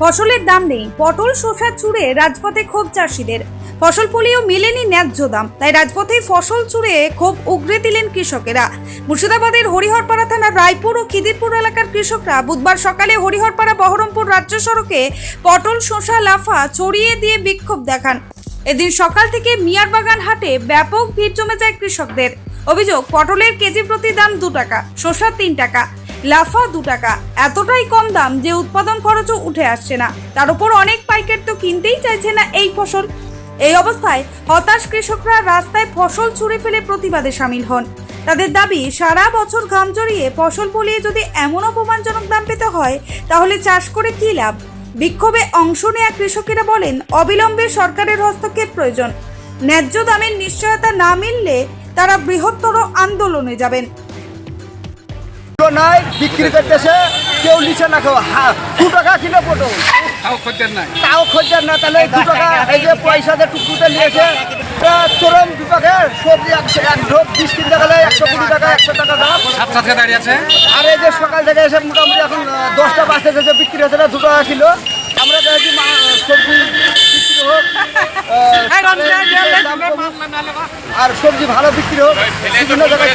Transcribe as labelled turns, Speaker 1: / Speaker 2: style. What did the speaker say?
Speaker 1: ফসলের দাম নেই। পটল, শসা, চুড়ে, রাজপথে ক্ষোভ চাষিদের। ফসল ফলিয়েও মেলেনি ন্যায্য দাম। তাই রাজপথে ফসল চুড়ে ক্ষোভ উগরে দিলেন কৃষকেরা। মুর্শিদাবাদের হরিহরপাড়া থানার রায়পুর ও খিদিরপুর এলাকার কৃষকরা বুধবার সকালে হরিহরপাড়া বহরমপুর রাজ্য সড়কে পটল, শসা, লাফা ছড়িয়ে দিয়ে বিক্ষোভ দেখান। এদিন সকাল থেকে মিয়ারবাগান হাটে ব্যাপক ভিড় জমে যায় কৃষকদের। অভিযোগ, পটলের কেজি প্রতি দাম দু টাকা, শসা তিন টাকা। লাফা দু টাকা। এতটাই কম দাম যে উৎপাদন খরচও উঠে আসছে না। তার উপর অনেক পাইকার তো কিনতেই চাইছে না এই ফসল। এই অবস্থায় হতাশ কৃষকরা রাস্তায় ফসল ছুঁড়ে ফেলে প্রতিবাদে সামিল হন। তাদের দাবি, সারা বছর ঘাম জড়িয়ে ফসল ফলিয়ে যদি এমন অপমানজনক দাম পেতে হয়, তাহলে চাষ করে কী লাভ? বিক্ষোভে অংশ নেয়া কৃষকেরা বলেন, অবিলম্বে সরকারের হস্তক্ষেপ প্রয়োজন। ন্যায্য দামের নিশ্চয়তা না মিললে তারা বৃহত্তর আন্দোলনে যাবেন।
Speaker 2: তো নাই বিক্রি করতেছে। কেউ নিচে না কেউ। হা দু টাকা কিলো পটল
Speaker 3: তাও খদ্দের
Speaker 2: তাও না তাহলে দু টাকা এই যে পয়সা দিয়ে টুকটুতে নিয়েছে তা চরম দু টাকা সবজি একশো এক ঢোক বিশ কিনতে গেলে একশো কুড়ি টাকা একশো টাকা দাম।
Speaker 3: সাত সাথে দাঁড়িয়ে আছে।
Speaker 2: আর এই যে সকাল থেকে এসে মোটামুটি এখন দশটা বাজতে যে বিক্রি হয়েছে না দু টাকা কিলো। আমরা চাইছি সবজি বিক্রি হোক আর সবজি ভালো বিক্রি হোক বিভিন্ন জায়গায়